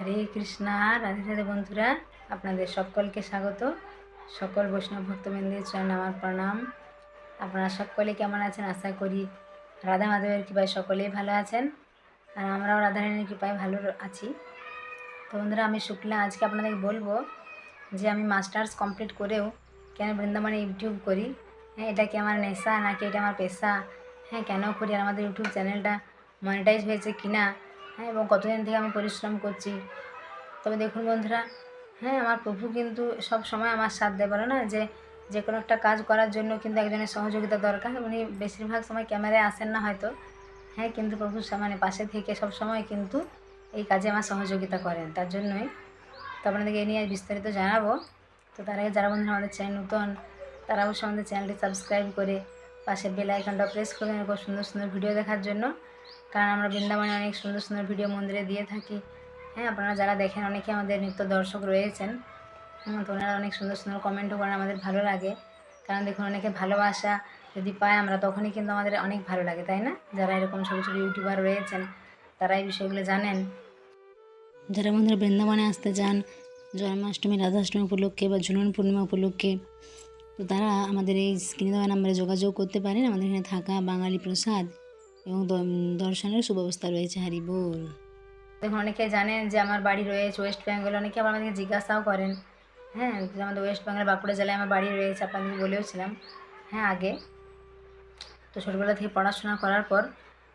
হরে কৃষ্ণা, রাধে রাধে বন্ধুরা, আপনাদের সকলকে স্বাগত। সকল বৈষ্ণব ভক্তবৃন্দের চরণ আমার প্রণাম। আপনারা সকলে কেমন আছেন? আশা করি রাধা মাধবের কৃপায় সকলেই ভালো আছেন আর আমরাও রাধারানীর কৃপায় ভালো আছি। তো বন্ধুরা, আমি শুক্লা, আজকে আপনাদেরকে বলব যে আমি মাস্টার্স কমপ্লিট করেও কেন বৃন্দাবনে ইউটিউব করি? হ্যাঁ এটা কি আমার নেশা নাকি এটা আমার পেশা? হ্যাঁ কেন করি? আর আমাদের ইউটিউব চ্যানেলটা মনিটাইজ হয়েছে কিনা? হ্যাঁ এবং কতদিন থেকে আমি পরিশ্রম করছি। তবে দেখুন বন্ধুরা হ্যাঁ আমার প্রভু কিন্তু সব সময় আমার সাথ দেয়, বলে না? যে যে কোনো একটা কাজ করার জন্য কিন্তু একজনের সহযোগিতা দরকার। উনি বেশিরভাগ সময় ক্যামেরায় আসেন না হয়তো। হ্যাঁ কিন্তু প্রভু মানে পাশে থেকে সব সময় কিন্তু এই কাজে আমার সহযোগিতা করেন। তার জন্যই তো আপনাদেরকে এ নিয়ে বিস্তারিত জানাব। তো তার আগে যারা বন্ধুরা আমাদের চ্যানেল নতুন, তারা অবশ্যই আমাদের চ্যানেলটি সাবস্ক্রাইব করে পাশে বেল আইকনটা প্রেস করে এরকম সুন্দর সুন্দর ভিডিও দেখার জন্য। কারণ আমরা বৃন্দাবনে অনেক সুন্দর সুন্দর ভিডিও মন্দিরে দিয়ে থাকি। হ্যাঁ আপনারা যারা দেখেন অনেকে আমাদের নিত্য দর্শক রয়েছেন। হুম, তো ওনারা অনেক সুন্দর সুন্দর কমেন্টও করেন আমাদের ভালো লাগে। কারণ দেখুন অনেকে ভালোবাসা যদি পায় আমরা তখনই কিন্তু আমাদের অনেক ভালো লাগে তাই না? যারা এরকম ছোটো ছোটো ইউটিউবার রয়েছেন তারা এই বিষয়গুলো জানেন। যারা বন্ধুরা বৃন্দাবনে আসতে চান জন্মাষ্টমী রাধাষ্টমী উপলক্ষে বা ঝুলন পূর্ণিমা উপলক্ষে তো তারা আমাদের এই স্ক্রিনে দেওয়া নাম্বারে যোগাযোগ করতে পারেন। আমাদের এখানে থাকা বাঙালি প্রসাদ এবং দর্শনের সুব্যবস্থা রয়েছে, হারি বল। দেখুন, অনেকে জানেন যে আমার বাড়ি রয়েছে ওয়েস্ট বেঙ্গল, অনেকে আবার আমাদেরকে জিজ্ঞাসাও করেন। হ্যাঁ আমাদের ওয়েস্ট বেঙ্গল বাঁকুড়া জেলায় আমার বাড়ি রয়েছে আপনাদের বলেওছিলাম। হ্যাঁ আগে। তো ছোটোবেলা থেকে পড়াশোনা করার পর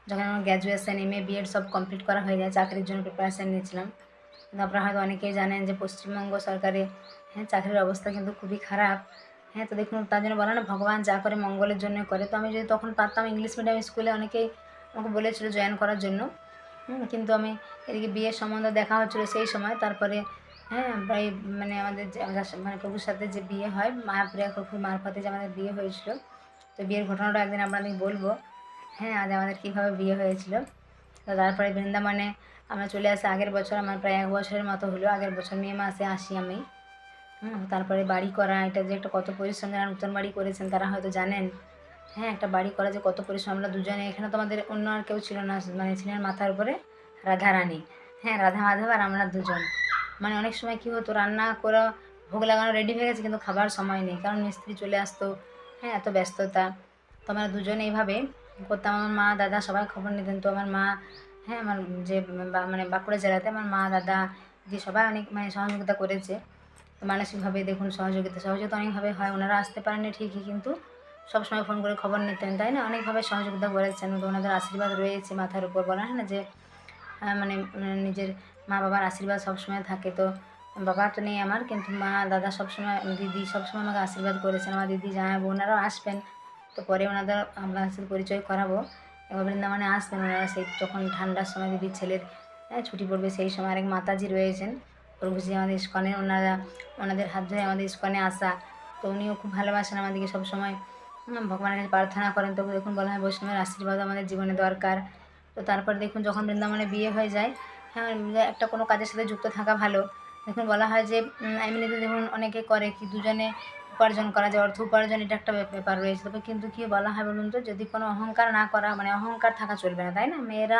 যখন আমার graduation M A B Ed সব কমপ্লিট করা হয়ে যায়, চাকরির জন্য প্রিপারেশান নিয়েছিলাম। কিন্তু আপনারা হয়তো অনেকেই জানেন যে পশ্চিমবঙ্গ সরকারে হ্যাঁ চাকরির অবস্থা কিন্তু খুবই খারাপ। হ্যাঁ তো দেখুন, তার জন্য বলে না, ভগবান যা করে মঙ্গলের জন্য করে। তো আমি যদি তখন পারতাম ইংলিশ মিডিয়াম স্কুলে অনেকেই আমাকে বলেছিল জয়েন করার জন্য। কিন্তু আমি এদিকে বিয়ের সম্বন্ধে দেখা হচ্ছিল সেই সময়। তারপরে হ্যাঁ প্রায় মানে আমাদের মানে প্রভুর সাথে যে বিয়ে হয় মায়াপ্রিয়া প্রভুর মারফতে যে আমাদের বিয়ে হয়েছিল। তো বিয়ের ঘটনাটা একদিন আপনাদের বলব। হ্যাঁ আজ আমাদের কীভাবে বিয়ে হয়েছিল। তো তারপরে বৃন্দাবনে আমরা চলে আসি। আগের বছর আমার প্রায় এক বছরের মতো হলো। আগের বছর মে মাসে আসি আমি। তারপরে বাড়ি করা, এটা যে একটা কত পরিশ্রম যারা নতুন বাড়ি করেছেন, তারা হয়তো জানেন। হ্যাঁ একটা বাড়ি করা যে কত পরিশ্রম, আমরা দুজনে, এখানে তো আমাদের অন্য আর কেউ ছিল না মানে ছিলেন মাথার উপরে রাধারানী হ্যাঁ রাধা মাধব আর আমরা দুজন। মানে অনেক সময় কী হতো, রান্না করা, ভোগ লাগানো রেডি হয়ে গেছে, কিন্তু খাবার সময় নেই, কারণ মিস্ত্রি চলে আসতো। হ্যাঁ এত ব্যস্ততা। তো আমরা দুজন এইভাবে করতাম, আমার মা, দাদা সবাই খবর নিতেন। তো আমার মা হ্যাঁ আমার যে মানে বাঁকুড়া জেলাতে আমার মা, দাদা, যে সবাই অনেক মানে সহযোগিতা করেছে। মানসিকভাবে দেখুন সহযোগিতা সহযোগিতা অনেকভাবে হয় ওনারা আসতে পারেনি ঠিকই কিন্তু সবসময় ফোন করে খবর নিতেন তাই না? অনেকভাবে সহযোগিতা করেছেন ওনাদের আশীর্বাদ রয়েছে মাথার উপর বলা হয় না? যে আহ, মানে নিজের মা বাবার আশীর্বাদ সবসময় থাকে তো বাবা তো নেই আমার কিন্তু মা দাদা সবসময় দিদি সবসময় আমাকে আশীর্বাদ করেছেন আমার দিদি জামাই ওনারাও আসবেন তো পরে ওনাদের সাথে পরিচয় করাবো। এবার বৃন্দাবনে আসবেন ওনারা সেই যখন ঠান্ডার সময় দিদির ছেলের হ্যাঁ, ছুটি পড়বে সেই সময় আরেক মাতাজি রয়েছেন প্রভুজি আমাদের ইস্কনে, ওনারা ওনাদের হাত ধরে আমাদের ইস্কনে আসা। তো উনিও খুব ভালোবাসেন আমাদেরকে সবসময়। ভগবানের কাছে প্রার্থনা করেন, তবু দেখুন বলা হয় বৈষ্ণবের আশীর্বাদ আমাদের জীবনে দরকার। তো তারপর দেখুন যখন বৃন্দাবনে বিয়ে হয়ে যায় হ্যাঁ একটা কোনো কাজের সাথে যুক্ত থাকা ভালো। দেখুন বলা হয় যে এমনিতে দেখুন অনেকে করে কি দুজনে উপার্জন করা যায়, অর্থ উপার্জন, এটা একটা ব্যাপার রয়েছে। তবে কিন্তু কি বলা হয় বলুন তো, যদি কোনো অহংকার না করা মানে অহংকার থাকা চলবে না, তাই না? মেয়েরা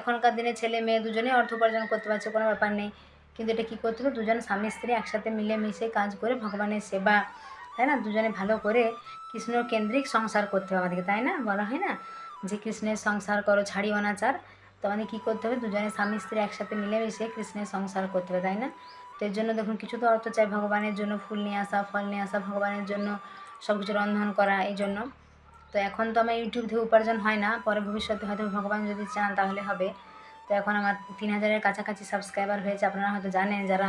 এখনকার দিনে ছেলে মেয়ে দুজনেই অর্থ উপার্জন করতে পারছে, কোনো ব্যাপার নেই। কিন্তু এটা কী করতে হবে দুজন স্বামী, স্ত্রী একসাথে মিলেমিশে কাজ করে ভগবানের সেবা, তাই না? দুজনে ভালো করে কৃষ্ণ কেন্দ্রিক সংসার করতে হবে আমাদেরকে, তাই না? বলা হয় না? যে কৃষ্ণের সংসার করো ছাড়ি অনাচার তো আমাদের কী করতে হবে? দুজনে স্বামী, স্ত্রী একসাথে মিলেমিশে কৃষ্ণের সংসার করতে হবে, তাই না? তো এর জন্য দেখুন, কিছু তো অর্থ চাই ভগবানের জন্য, ফুল নিয়ে আসা, ফল নিয়ে আসা, ভগবানের জন্য সব কিছু রন্ধন করা, এই জন্য। তো এখন তো আমার ইউটিউব থেকে উপার্জন হয় না, পরে ভবিষ্যতে হয়তো ভগবান যদি চান তাহলে হবে। তো এখন আমার তিন হাজারের কাছাকাছি সাবস্ক্রাইবার হয়েছে। আপনারা হয়তো জানেন যারা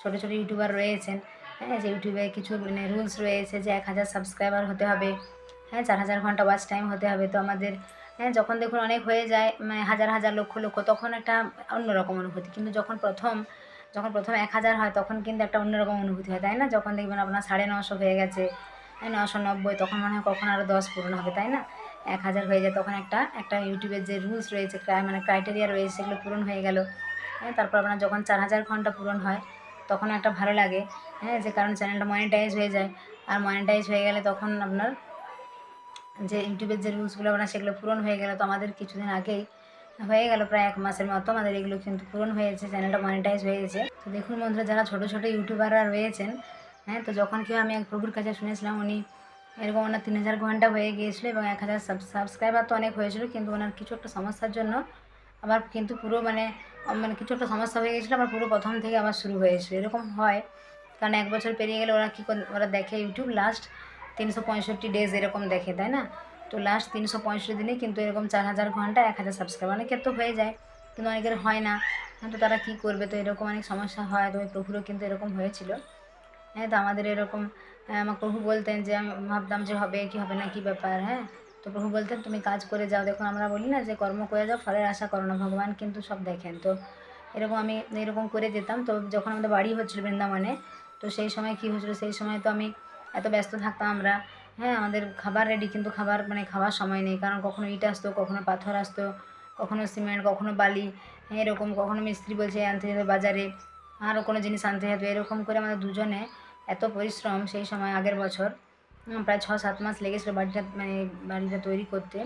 ছোটো ছোটো ইউটিউবার রয়েছেন হ্যাঁ যে ইউটিউবে কিছু মানে রুলস রয়েছে যে এক হাজার সাবস্ক্রাইবার হতে হবে হ্যাঁ চার হাজার ঘণ্টা ওয়াচ টাইম হতে হবে। তো আমাদের হ্যাঁ যখন দেখুন অনেক হয়ে যায় মানে হাজার হাজার, লক্ষ লক্ষ, তখন একটা অন্যরকম অনুভূতি। কিন্তু যখন প্রথম যখন প্রথম এক হাজার হয়, তখন কিন্তু একটা অন্যরকম অনুভূতি হয়, তাই না? যখন দেখবেন আপনার সাড়ে নশো হয়ে গেছে হ্যাঁ নশো নব্বই, তখন মনে হয় কখন আরও দশ পূরণ হবে, তাই না? এক হাজার হয়ে যায়, তখন একটা একটা ইউটিউবের যে রুলস রয়েছে মানে ক্রাইটেরিয়া রয়েছে, সেগুলো পূরণ হয়ে গেল। হ্যাঁ তারপর আপনার যখন চার হাজার ঘণ্টা পূরণ হয়, তখন একটা ভালো লাগে। হ্যাঁ যে কারণ চ্যানেলটা মনিটাইজ হয়ে যায়। আর মনিটাইজ হয়ে গেলে তখন আপনার যে ইউটিউবের যে রুলসগুলো আপনার, সেগুলো পূরণ হয়ে গেলে। তো আমাদের কিছুদিন আগেই হয়ে গেল, প্রায় এক মাসের মতো আমাদের এগুলো কিন্তু পূরণ হয়েছে চ্যানেলটা মনিটাইজ হয়ে গেছে তো দেখুন বন্ধুরা, যারা ছোটো ছোটো ইউটিউবাররা রয়েছেন হ্যাঁ তো যখন কেউ আমি এক প্রভুর কাছে শুনেছিলাম, উনি এরকম ওনার তিন হাজার ঘণ্টা হয়ে গিয়েছিল এবং এক হাজার সাব সাবস্ক্রাইবার তো অনেক হয়েছিল, কিন্তু ওনার কিছু একটা সমস্যার জন্য আবার কিন্তু পুরো মানে মানে কিছু একটা সমস্যা হয়ে গেছিল আবার পুরো প্রথম থেকে আবার শুরু হয়েছিল, এরকম হয়। কারণ এক বছর পেরিয়ে গেলে ওরা কী ওরা দেখে ইউটিউব লাস্ট তিনশো পঁয়ষট্টি ডেজ এরকম দেখে, তাই না? তো লাস্ট তিনশো পঁয়ষট্টি দিনে কিন্তু এরকম চার হাজার ঘণ্টা, এক হাজার সাবস্ক্রাইবার অনেকের তো হয়ে যায়, কিন্তু অনেকের হয় না। তো তারা কী করবে? তো এরকম অনেক সমস্যা হয়, তো প্রভুরও কিন্তু এরকম হয়েছিল। হ্যাঁ তো আমাদের এরকম আমার প্রভু বলতেন যে, আমি ভাবতাম যে হবে, কি হবে না, কি ব্যাপার হ্যাঁ? তো প্রভু বলতেন, তুমি কাজ করে যাও। দেখুন, আমরা বলি না যে, কর্ম করে যাও, ফলের আশা করো না, ভগবান কিন্তু সব দেখেন। তো এরকম আমি এরকম করে যেতাম। তো যখন আমাদের বাড়ি হচ্ছিল বৃন্দাবনে, তো সেই সময় কী হয়েছিল সেই সময় তো আমি এত ব্যস্ত থাকতাম আমরা। হ্যাঁ আমাদের খাবার রেডি কিন্তু খাবার মানে খাওয়ার সময় নেই, কারণ কখনো ইট আসতো, কখনো পাথর আসতো, কখনো সিমেন্ট, কখনো বালি হ্যাঁ এরকম, কখনো মিস্ত্রি বলছে আনতে যেতে বাজারে। আরও কোনো জিনিস আনতে যেত এরকম করে আমাদের দুজনে এত পরিশ্রম সেই সময় আগের বছর প্রায় ছ সাত মাস লেগেছিলো বাড়িটা মানে বাড়িটা তৈরি করতে।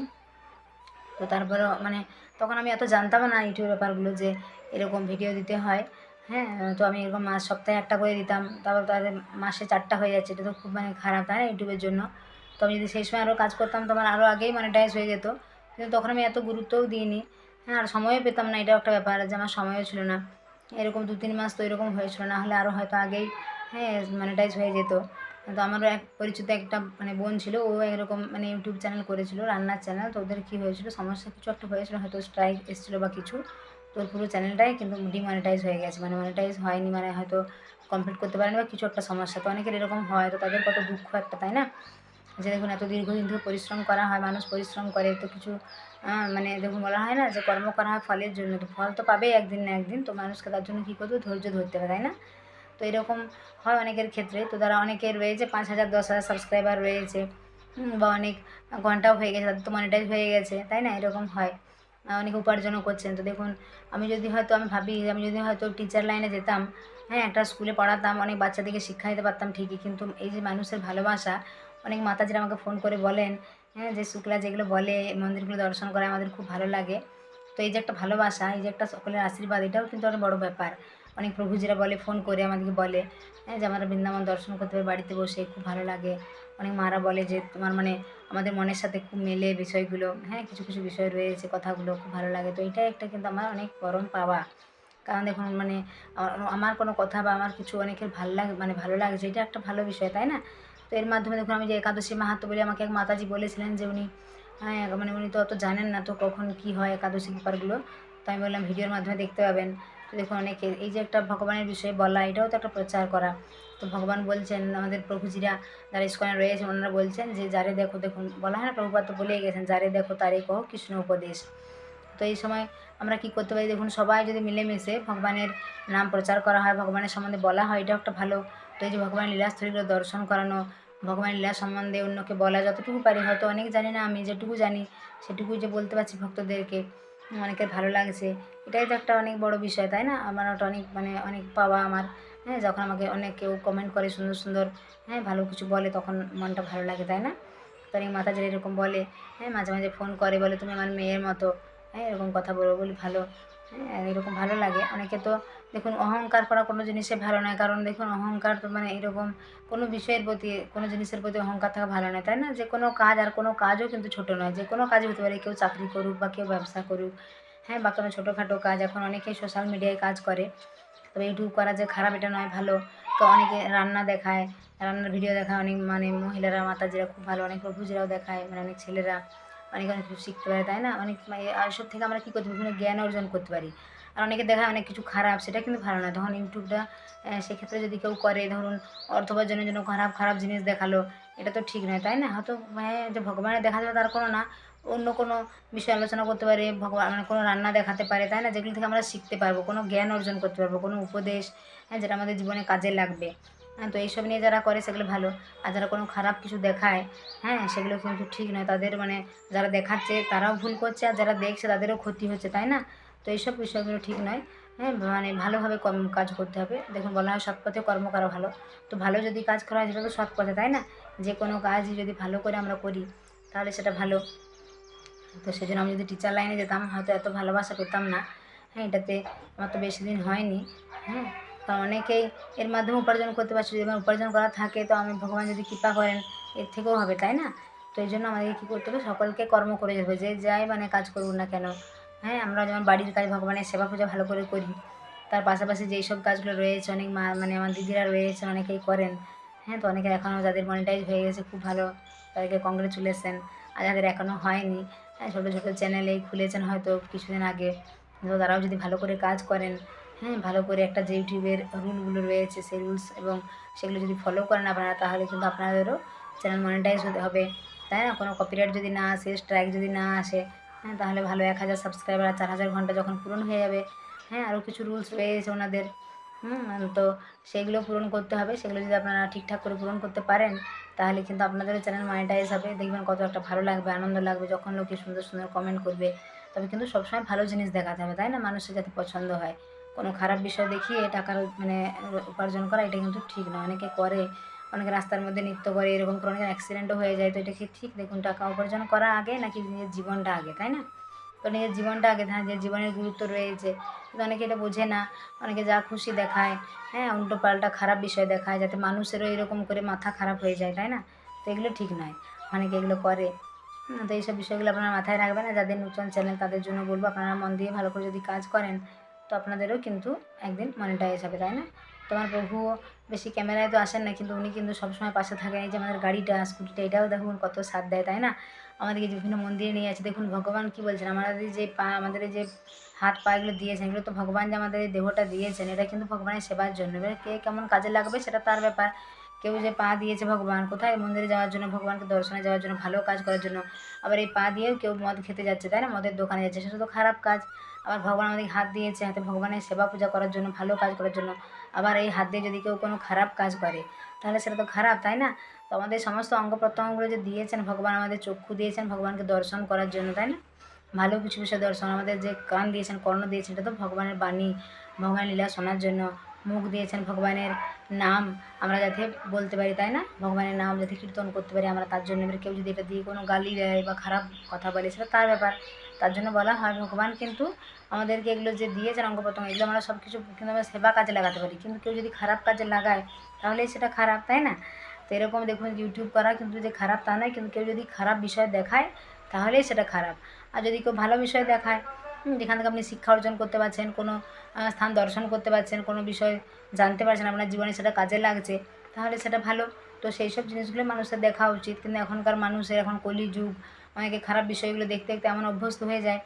তো তারপরে মানে তখন আমি এত জানতাম না ইউটিউব ব্যাপারগুলো যে এরকম ভিডিও দিতে হয়। হ্যাঁ তো আমি এরকম মাস, সপ্তাহে একটা করে দিতাম। তারপর তাদের মাসে চারটা হয়ে যাচ্ছে, এটা তো খুব মানে খারাপ, তাই না, ইউটিউবের জন্য? তো আমি যদি সেই সময় আরও কাজ করতাম, তো আমার আরও আগেই মানে মনিটাইজ হয়ে যেত। কিন্তু তখন আমি এত গুরুত্বও দিইনি। হ্যাঁ আর সময়ও পেতাম না, এটাও একটা ব্যাপার যে আমার সময়ও ছিল না। এরকম দু তিন মাস তো এরকম হয়েছিল, না হলে আরও হয়তো আগেই হ্যাঁ মনিটাইজ হয়ে যেত। তো আমারও এক পরিচিত একটা মানে বোন ছিল, ও এরকম মানে ইউটিউব চ্যানেল করেছিল, রান্নার চ্যানেল তো ওদের কী হয়েছিল, সমস্যা কিছু একটা হয়েছিল, হয়তো স্ট্রাইক এসেছিল বা কিছু, তো পুরো চ্যানেলটাই কিন্তু ডিমনিটাইজ হয়ে গেছে মানে মনিটাইজ হয়নি মানে হয়তো কমপ্লিট করতে পারেনি বা কিছু একটা সমস্যা, তো অনেকের এরকম হয়, তো তাদের কত দুঃখ একটা, তাই না? যে দেখুন এত দীর্ঘদিন ধরে পরিশ্রম করা হয়, মানুষ পরিশ্রম করে, তো কিছু মানে দেখুন বলা হয় না যে কর্ম করা হয় ফলের জন্য, তো ফল তো পাবেই একদিন না একদিন, তো মানুষকে তার জন্য কী করতে ধৈর্য ধরতে হবে, তাই না? তো এরকম হয় অনেকের ক্ষেত্রে, তো তারা অনেকের রয়েছে, পাঁচ হাজার, দশ হাজার সাবস্ক্রাইবার রয়েছে বা অনেক ঘন্টাও হয়ে গেছে, তাদের তো মনিটাইজ হয়ে গেছে, তাই না? এরকম হয় অনেক উপার্জনও করছেন, তো দেখুন আমি যদি হয়তো, আমি ভাবি আমি যদি হয়তো টিচার লাইনে যেতাম হ্যাঁ একটা স্কুলে পড়াতাম, অনেক বাচ্চাদেরকে শিক্ষা দিতে পারতাম ঠিকই, কিন্তু এই যে মানুষের ভালোবাসা অনেক মাতাজিরা আমাকে ফোন করে বলেন হ্যাঁ যে শুক্লা যেগুলো বলে, মন্দিরগুলো দর্শন করে আমাদের খুব ভালো লাগে। তো এই যে একটা ভালোবাসা, এই যে একটা সকলের আশীর্বাদ, এটাও কিন্তু অনেক বড় ব্যাপার। অনেক প্রভুজিরা বলে ফোন করে আমাদেরকে বলে হ্যাঁ যে আমরা বৃন্দাবন দর্শন করতে পারি বাড়িতে বসে, খুব ভালো লাগে। অনেক মারা বলে যে তোমার মানে আমাদের মনের সাথে খুব মেলে বিষয়গুলো হ্যাঁ কিছু কিছু বিষয় রয়েছে, কথাগুলো, খুব ভালো লাগে। তো এটাই একটা কিন্তু আমার অনেক পরম পাওয়া। কারণ দেখুন মানে আমার কোনো কথা বা আমার কিছু অনেকের ভালো লাগে মানে ভালো লাগছে, এটা একটা ভালো বিষয়, তাই না? তো এর মাধ্যমে দেখুন আমি যে একাদশী মাহাত্ম বলে, আমাকে এক মাতাজি বলেছিলেন যে উনি হ্যাঁ মানে উনি তো অত জানেন না তো কখন কি হয় একাদশী ব্যাপারগুলো, তো আমি বললাম ভিডিওর মাধ্যমে দেখতে পাবেন। তো দেখুন অনেকে, এই যে একটা ভগবানের বিষয়ে বলা, এটাও তো একটা প্রচার করা। তো ভগবান বলছেন, আমাদের প্রভুজিরা যারা ইস্কনে রয়েছে, ওনারা বলছেন যে, যারে দেখো, দেখুন, বলা হয় না, প্রভুপাত তো বলেই গেছেন, যারে দেখো, তারে কহ কৃষ্ণ উপদেশ। তো এই সময় আমরা কি করতে পারি? দেখুন, সবাই যদি মিলেমিশে ভগবানের নাম প্রচার করা হয়, ভগবানের সম্বন্ধে বলা হয়, এটাও একটা ভালো তো এই যে ভগবানের লীলাস্থলীগুলো দর্শন করানো ভগবান লীলা সম্বন্ধে অন্যকে বলা যতটুকু পারি, হয়তো অনেক জানি না, আমি যেটুকু জানি সেটুকুই যে বলতে পারছি ভক্তদেরকে, অনেকের ভালো লাগছে। এটাই তো একটা অনেক বড় বিষয়, তাই না? আমার ওটা অনেক মানে অনেক পাওয়া আমার। হ্যাঁ যখন আমাকে অনেক কেউ কমেন্ট করে সুন্দর সুন্দর হ্যাঁ ভালো কিছু বলে, তখন মনটা ভালো লাগে, তাই না? অনেক মাথা এরকম বলে হ্যাঁ মাঝে মাঝে ফোন করে, বলে, তুমি আমার মেয়ের মতো। হ্যাঁ এরকম কথা বলো, বলি ভালো। হ্যাঁ এরকম ভালো লাগে। অনেকে তো দেখুন, অহংকার করা কোনো জিনিসে ভালো নয়। কারণ দেখুন, অহংকার তো মানে এরকম কোনো বিষয়ের প্রতি, কোনো জিনিসের প্রতি অহংকার থাকা ভালো নয়, তাই না? যে কোনো কাজ, আর কোনো কাজও কিন্তু ছোটো নয়। যে কোনো কাজ হতে পারে, কেউ চাকরি করুক বা কেউ ব্যবসা করুক। হ্যাঁ বা কোনো ছোটোখাটো কাজ, এখন অনেকেই সোশ্যাল মিডিয়ায় কাজ করে। তবে ইউটিউব করা যে খারাপ, এটা নয়, ভালো। তো অনেকে রান্না দেখায়, রান্নার ভিডিও দেখায়, অনেক মানে মহিলারা, মাতাজিরা খুব ভালো, অনেক প্রভুজিরাও দেখায় মানে অনেক ছেলেরা, অনেক অনেক শিখতে পারে, তাই না? অনেক এইসব থেকে আমরা কী করতে পারি? বিভিন্ন জ্ঞান অর্জন করতে পারি। আর অনেকে দেখায় অনেক কিছু খারাপ, সেটা কিন্তু ভালো না তখন ইউটিউবটা সেক্ষেত্রে যদি কেউ করে, ধরুন অর্থ উপার্জনের জন্য খারাপ খারাপ জিনিস দেখাল, এটা তো ঠিক নয়, তাই না? হয়তো হ্যাঁ যে ভগবানের দেখা যাবে তার কোনো না, অন্য কোনো বিষয়ে আলোচনা করতে পারে ভগবান মানে কোনো রান্না দেখাতে পারে, তাই না? যেগুলো থেকে আমরা শিখতে পারব, কোনো জ্ঞান অর্জন করতে পারব, কোনো উপদেশ হ্যাঁ যেটা আমাদের জীবনে কাজে লাগবে। হ্যাঁ তো এইসব নিয়ে যারা করে, সেগুলো ভালো। আর যারা কোনো খারাপ কিছু দেখায় হ্যাঁ সেগুলো কিন্তু ঠিক নয়। তাদের মানে যারা দেখাচ্ছে, তারাও ভুল করছে, আর যারা দেখছে, তাদেরও ক্ষতি হচ্ছে, তাই না? তো এইসব বিষয়গুলো ঠিক নয়। হ্যাঁ মানে ভালোভাবে কর্ম কাজ করতে হবে। দেখুন, বলা হয় সৎ পথে কর্ম করা ভালো। তো ভালো যদি কাজ করা হয়, সেটা তো সৎ পথে, তাই না? যে কোনো কাজই যদি ভালো করে আমরা করি, তাহলে সেটা ভালো। তো সেই জন্য আমি যদি টিচার লাইনে যেতাম, হয়তো এত ভালোবাসা পেতাম না। হ্যাঁ এটাতে আমার তো বেশি দিন হয়নি। হ্যাঁ কারণ অনেকেই এর মাধ্যমে উপার্জন করতে পারছে। যদি আমার উপার্জন করা থাকে, তো আমি ভগবান যদি কৃপা করেন, এর থেকেও হবে, তাই না? তো এই জন্য আমাদেরকে কী করতে হবে? সকলকে কর্ম করে যেতে হবে। যে যাই মানে কাজ করুন না কেন। হ্যাঁ আমরা যেমন বাড়ির কাজ ভগবানের সেবা পূজা ভালো করে করি, তার পাশাপাশি যেই সব কাজগুলো রয়েছে, অনেক মা মানে আমার দিদিরা রয়েছে, অনেকেই করেন। হ্যাঁ তো অনেকের এখনও যাদের মনিটাইজ হয়ে গেছে, খুব ভালো, তাদেরকে কংগ্রেচুলেশন আর যাদের এখনও হয়নি হ্যাঁ ছোটো ছোটো চ্যানেলেই খুলেছেন হয়তো কিছুদিন আগে। তো তারাও যদি ভালো করে কাজ করেন হ্যাঁ ভালো করে একটা যে ইউটিউবের রুলগুলো রয়েছে, সেই রুলস এবং সেগুলো যদি ফলো করেন আপনারা, তাহলে কিন্তু আপনাদেরও চ্যানেল মনিটাইজ হতে হবে। তাই না? কোনো কপিরাইট যদি না আসে স্ট্রাইক যদি না আসে হ্যাঁ তাহলে ভালো এক হাজার সাবস্ক্রাইবার আর চার হাজার ঘণ্টা যখন পূরণ হয়ে যাবে হ্যাঁ আরও কিছু রুলস রয়েছে ওনাদের, হুম, তো সেইগুলো পূরণ করতে হবে, সেগুলো যদি আপনারা ঠিকঠাক করে পূরণ করতে পারেন, তাহলে কিন্তু আপনাদেরও চ্যানেল মনিটাইজ হবে, দেখবেন কত একটা ভালো লাগবে, আনন্দ লাগবে, যখন লোকে সুন্দর সুন্দর কমেন্ট করবে, তবে কিন্তু সবসময় ভালো জিনিস দেখাতে হবে, তাই না? মানুষের যাতে পছন্দ হয়। কোনো খারাপ বিষয় দেখিয়ে টাকার মানে উপার্জন করা, এটা কিন্তু ঠিক না, অনেকে করে অনেকে রাস্তার মধ্যে নৃত্য করে, এরকম করে অনেকের অ্যাক্সিডেন্টও হয়ে যায়। তো এটা কি ঠিক দেখুন, টাকা উপার্জন করা আগে নাকি নিজের জীবনটা আগে, তাই না? তো নিজের জীবনটা আগে হ্যাঁ যে জীবনের গুরুত্ব রয়েছে। কিন্তু অনেকে এটা বোঝে না। অনেকে যা খুশি দেখায় হ্যাঁ উল্টো পাল্টা খারাপ বিষয় দেখায়, যাতে মানুষেরও এরকম করে মাথা খারাপ হয়ে যায়, তাই না? তো এগুলো ঠিক নয়। অনেকে এগুলো করে। তো এইসব বিষয়গুলো আপনারা মাথায় রাখবেন না যাদের নতুন চ্যানেল, তাদের জন্য বলব আপনারা মন দিয়ে ভালো করে যদি কাজ করেন, তো আপনাদেরও কিন্তু একদিন মনিটাইজ হবে, তাই না? তোমার প্রভুও বেশি ক্যামেরায় তো আসেন না, কিন্তু উনি কিন্তু সবসময় পাশে থাকেন। এই যে আমাদের গাড়িটা, স্কুটিটা, এটাও দেখুন কত সাথ দেয়, তাই না? আমাদেরকে বিভিন্ন মন্দিরে নিয়ে আছে দেখুন ভগবান কি বলছেন? আমাদের যে পা, আমাদের যে হাত পা এগুলো দিয়েছেন, এগুলো তো ভগবান যে আমাদের দেহটা দিয়েছেন, এটা কিন্তু ভগবানের সেবার জন্য। এবার কে কেমন কাজে লাগবে সেটা তার ব্যাপার। কেউ যে পা দিয়েছে ভগবান, কোথায় মন্দিরে যাওয়ার জন্য, ভগবানকে দর্শনে যাওয়ার জন্য, ভালো কাজ করার জন্য, আবার এই পা দিয়েও কেউ মদ খেতে যাচ্ছে, তাই না? মদের দোকানে যাচ্ছে, সেটা তো খারাপ কাজ। আবার ভগবান আমাদের হাত দিয়েছে, হাতে ভগবানের সেবা পূজা করার জন্য, ভালো কাজ করার জন্য। আবার এই হাত দিয়ে যদি কেউ কোনো খারাপ কাজ করে, তাহলে সেটা তো খারাপ, তাই না? তো আমাদের সমস্ত অঙ্গ প্রত্যঙ্গগুলো যে দিয়েছেন, ভগবান আমাদের চক্ষু দিয়েছেন, ভগবানকে দর্শন করার জন্য, তাই না? ভালো কিছু বিষয় দর্শন, আমাদের যে কান দিয়েছেন, কর্ণ দিয়েছেন এটা তো ভগবানের বাণী, ভগবানের লীলা শোনার জন্য। মুখ দিয়েছেন ভগবানের নাম, আমরা যাতে বলতে পারি, তাই না? ভগবানের নাম যাতে কীর্তন করতে পারি আমরা, তার জন্য কেউ যদি এটা দিয়ে কোনো গালি দেয় বা খারাপ কথা বলে, সেটা তার ব্যাপার। তার জন্য বলা হয়, ভগবান কিন্তু আমাদেরকে এগুলো যে দিয়েছেন অঙ্গ প্রত্যঙ্গ এগুলো আমরা সব কিছু কিন্তু আমরা সেবা কাজে লাগাতে পারি। কিন্তু কেউ যদি খারাপ কাজে লাগায় তাহলে সেটা খারাপ, তাই না? তো এরকম দেখুন ইউটিউব করা কিন্তু যে খারাপ তা নয়, কিন্তু কেউ যদি খারাপ বিষয় দেখায়, তাহলেই সেটা খারাপ। আর যদি কেউ ভালো বিষয় দেখায় যেখান থেকে আপনি শিক্ষা অর্জন করতে পারছেন, কোনো স্থান দর্শন করতে পারছেন, কোনো বিষয় জানতে পারছেন, আপনার জীবনে সেটা কাজে লাগছে, তাহলে সেটা ভালো। তো সেই সব জিনিসগুলো মানুষের দেখা উচিত। কিন্তু এখনকার মানুষের এখন কলিযুগ অনেকে খারাপ বিষয়গুলো দেখতে দেখতে এমন অভ্যস্ত হয়ে যায়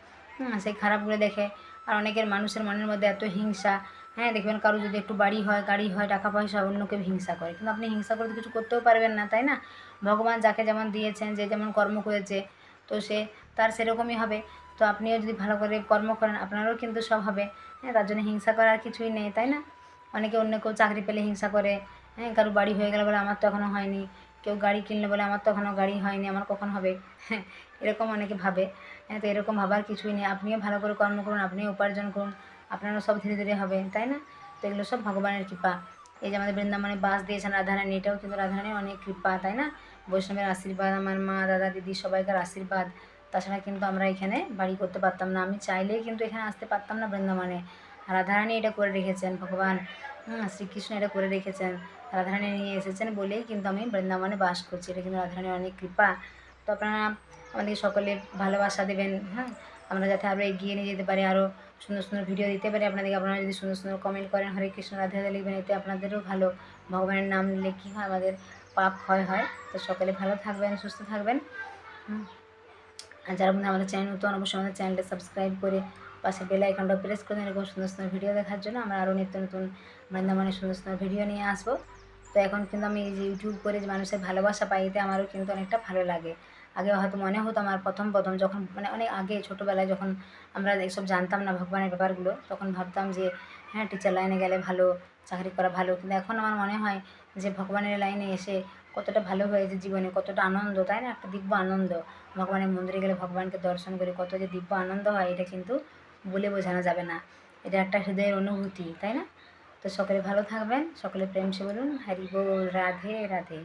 সেই খারাপগুলো দেখে। আর অনেকের মানুষের মনের মধ্যে এত হিংসা হ্যাঁ দেখবেন কারও যদি একটু বাড়ি হয়, গাড়ি হয়, টাকা পয়সা, অন্য কেউ হিংসা করে। কিন্তু আপনি হিংসা করে তো কিছু করতেও পারবেন না, তাই না? ভগবান যাকে যেমন দিয়েছেন, যে যেমন কর্ম করেছে, তো সে তার সেরকমই হবে। তো আপনিও যদি ভালো করে কর্ম করেন, আপনারও কিন্তু সব হবে। হ্যাঁ তার জন্য হিংসা করার কিছুই নেই, তাই না? অনেকে অন্য কেউ চাকরি পেলে হিংসা করে হ্যাঁ কারও বাড়ি হয়ে গেলে বলে আমার তো এখনও হয়নি। কেউ গাড়ি কিনলে বলে আমার তো এখনও গাড়ি হয়নি আমার কখন হবে? হ্যাঁ এরকম অনেকে ভাবে। হ্যাঁ তো এরকম ভাবার কিছুই নেই। আপনিও ভালো করে কর্ম করুন আপনিও উপার্জন করুন আপনারও সব ধীরে ধীরে হবে তাই না? তো এগুলো সব ভগবানের কৃপা। এই যে আমাদের বৃন্দাবনে বাস দিয়েছেন রাধারানী এটাও কিন্তু রাধারানীর অনেক কৃপা তাই না? বৈষ্ণবের আশীর্বাদ আমার মা দাদা দিদি সবাইকার আশীর্বাদ। তাছাড়া কিন্তু আমরা এখানে বাড়ি করতে পারতাম না। আমি চাইলেই কিন্তু এখানে আসতে পারতাম না বৃন্দাবনে। রাধারানী এটা করে রেখেছেন ভগবান হুম, শ্রীকৃষ্ণ এটা করে রেখেছেন। রাধারানী নিয়ে এসেছেন বলেই কিন্তু আমি বৃন্দাবনে বাস করছি। এটা কিন্তু রাধারানীর অনেক কৃপা। তো আপনারা আমাদের সকলে ভালোবাসা দেবেন হ্যাঁ? আমরা যাতে আরও এগিয়ে নিয়ে যেতে পারি আরও সুন্দর সুন্দর ভিডিও দিতে পারি আপনাদেরকে। আপনারা যদি সুন্দর সুন্দর কমেন্ট করেন, হরে কৃষ্ণ, রাধে রাধে লিখবেন, এতে আপনাদেরও ভালো। ভগবানের নাম নিলে কী হয়? আমাদের পাপ ক্ষয় হয়। তো সকলে ভালো থাকবেন, সুস্থ থাকবেন। আর যারা বন্ধু আমাদের চ্যানেল নতুন, অবশ্যই আমাদের চ্যানেলটা সাবস্ক্রাইব করে পাশে বেল আইকনটা প্রেস করে এরকম সুন্দর সুন্দর ভিডিও দেখার জন্য আমরা আরও নিত্য নতুন বৃন্দাবনের সুন্দর সুন্দর ভিডিও নিয়ে আসব। তো এখন কিন্তু আমি এই যে ইউটিউব করে যে মানুষের ভালোবাসা পাই, এতে আমারও কিন্তু অনেকটা ভালো লাগে। আগে হয়তো মনে হতো আমার প্রথম প্রথম যখন মানে অনেক আগে ছোটোবেলায় যখন আমরা এইসব জানতাম না ভগবানের ব্যাপারগুলো, তখন ভাবতাম যে হ্যাঁ টিচার লাইনে গেলে ভালো, চাকরি করা ভালো। কিন্তু এখন আমার মনে হয় যে ভগবানের লাইনে এসে কতটা ভালো হয়েছে জীবনে, কতটা আনন্দ, তাই না? একটা দিব্য আনন্দ। ভগবানের মন্দিরে গেলে ভগবানকে দর্শন করে কত যে দিব্য আনন্দ হয়, এটা কিন্তু বলে বোঝানো যাবে না। এটা একটা হৃদয়ের অনুভূতি, তাই না? তো সকলে ভালো থাকবেন সকলে প্রেম সে বলুন হ্যারি বল রাধে রাধে।